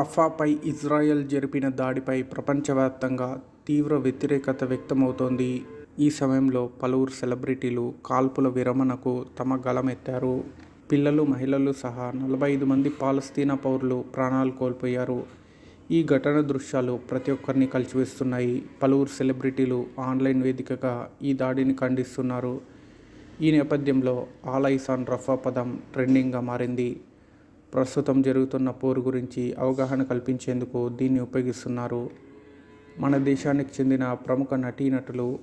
రఫాపై Israel జరిపిన దాడిపై ప్రపంచవ్యాప్తంగా తీవ్ర వ్యతిరేకత వ్యక్తమవుతోంది. ఈ సమయంలో పలువురు సెలబ్రిటీలు కాల్పుల విరమణకు తమ గళమెత్తారు. పిల్లలు, మహిళలు సహా నలభై ఐదు మంది పాలస్తీనా పౌరులు ప్రాణాలు కోల్పోయారు. ఈ ఘటన దృశ్యాలు ప్రతి ఒక్కరిని కలిచివేస్తున్నాయి. పలువురు సెలబ్రిటీలు ఆన్లైన్ వేదికగా ఈ దాడిని ఖండిస్తున్నారు. ఈ నేపథ్యంలో ఆలైసాన్ రఫా పదం ట్రెండింగ్గా మారింది. ప్రస్తుతం జరుగుతున్న పోరు గురించి అవగాహన కల్పించేందుకు దీన్ని ఉపయోగిస్తున్నారు. మన దేశానికి చెందిన ప్రముఖ నటీనటులు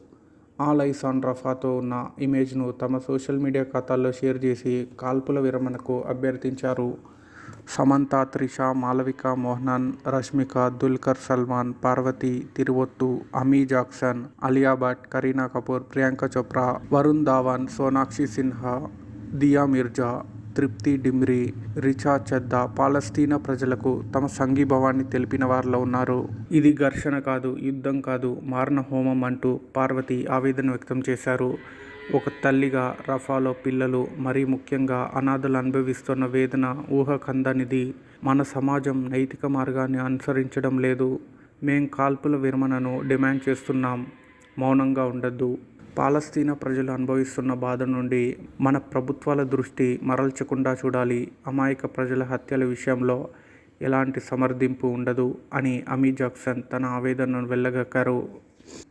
ఆల్ ఐసాన్ ఆన్ రఫాతో ఉన్న ఇమేజ్ను తమ సోషల్ మీడియా ఖాతాల్లో షేర్ చేసి కాల్పుల విరమణకు అభ్యర్థించారు. సమంత, త్రిష, మాలవిక మోహనన్, రష్మిక, దుల్కర్ సల్మాన్, పార్వతి, తిరువొత్తు, అమీ జాక్సన్, అలియా భట్, కరీనా కపూర్, ప్రియాంక చోప్రా, వరుణ్ ధావన్, సోనాక్షి సిన్హా, దియా మిర్జా, తృప్తి డిమ్రి రిచా చద్దా పాలస్తీనా ప్రజలకు తమ సంఘీభావాన్ని తెలిపిన వారిలో ఉన్నారు. ఇది ఘర్షణ కాదు, యుద్ధం కాదు మారణహోమం అంటూ పార్వతి ఆవేదన వ్యక్తం చేశారు. ఒక తల్లిగా రఫాలో పిల్లలు, మరీ ముఖ్యంగా అనాథలు అనుభవిస్తున్న వేదన ఊహకందనిది. మన సమాజం నైతిక మార్గాన్ని అనుసరించడం లేదు. మేం కాల్పుల విరమణను డిమాండ్ చేస్తున్నాం. మౌనంగా ఉండొద్దు. పాలస్తీనా ప్రజలు అనుభవిస్తున్న బాధ నుండి మన ప్రభుత్వాల దృష్టి మరల్చకుండా చూడాలి. అమాయక ప్రజల హత్యల విషయంలో ఎలాంటి సమర్థింపు ఉండదు అని అమీ జాక్సన్ తన ఆవేదనను వెళ్ళగక్కారు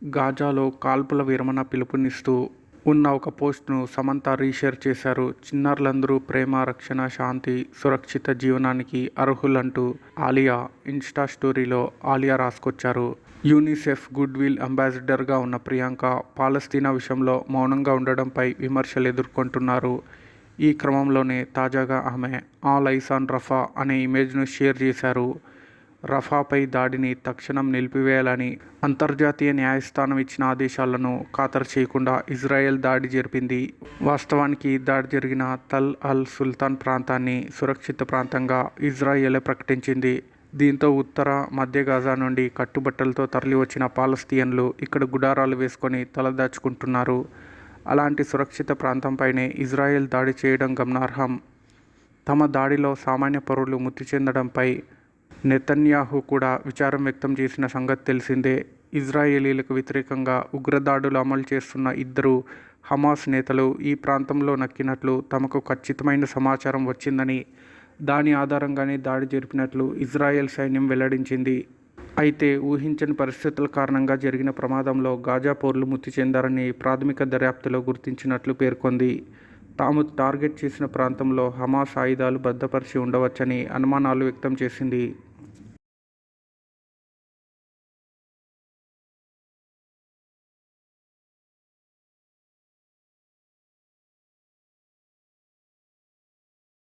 గాజాలో కాల్పుల విరమణ పిలుపునిస్తూ ఉన్న ఒక పోస్ట్ను సమంత రీషేర్ చేశారు. చిన్నారులందరూ ప్రేమ, రక్షణ, శాంతి, సురక్షిత జీవనానికి అర్హులంటూ ఆలియా ఇన్స్టా స్టోరీలో ఆలియా రాసుకొచ్చారు. యూనిసెఫ్ గుడ్ విల్ అంబాసిడర్గా ఉన్న ప్రియాంక పాలస్తీనా విషయంలో మౌనంగా ఉండడంపై విమర్శలు ఎదుర్కొంటున్నారు. ఈ క్రమంలోనే తాజాగా ఆమె ఆల్ ఐసాన్ రఫా అనే ఇమేజ్ను షేర్ చేశారు. రఫాపై దాడిని తక్షణం నిలిపివేయాలని అంతర్జాతీయ న్యాయస్థానం ఇచ్చిన ఆదేశాలను ఖాతరు చేయకుండా ఇజ్రాయెల్ దాడి జరిపింది. వాస్తవానికి దాడి జరిగిన తల్ అల్ సుల్తాన్ ప్రాంతాన్ని సురక్షిత ప్రాంతంగా ఇజ్రాయెలే ప్రకటించింది. దీంతో ఉత్తర, మధ్య గాజా నుండి కట్టుబట్టలతో తరలివచ్చిన పాలస్తీయన్లు ఇక్కడ గుడారాలు వేసుకొని తలదాచుకుంటున్నారు. అలాంటి సురక్షిత ప్రాంతంపైనే ఇజ్రాయెల్ దాడి చేయడం గమనార్హం. తమ దాడిలో సామాన్య పౌరులు మృతి చెందడంపై నెతన్యాహు కూడా విచారం వ్యక్తం చేసిన సంగతి తెలిసిందే. ఇజ్రాయేలీలకు వ్యతిరేకంగా ఉగ్రదాడులు అమలు చేస్తున్న ఇద్దరు హమాస్ నేతలు ఈ ప్రాంతంలో నక్కినట్లు తమకు ఖచ్చితమైన సమాచారం వచ్చిందని, దాని ఆధారంగానే దాడి జరిపినట్లు ఇజ్రాయెల్ సైన్యం వెల్లడించింది. అయితే ఊహించని పరిస్థితుల కారణంగా జరిగిన ప్రమాదంలో గాజా పౌరులు మృతి చెందారని ప్రాథమిక దర్యాప్తులో గుర్తించినట్లు పేర్కొంది. తాము టార్గెట్ చేసిన ప్రాంతంలో హమాస్ ఆయుధాలు భద్రపరిచి ఉండవచ్చని అనుమానాలు వ్యక్తం చేసింది.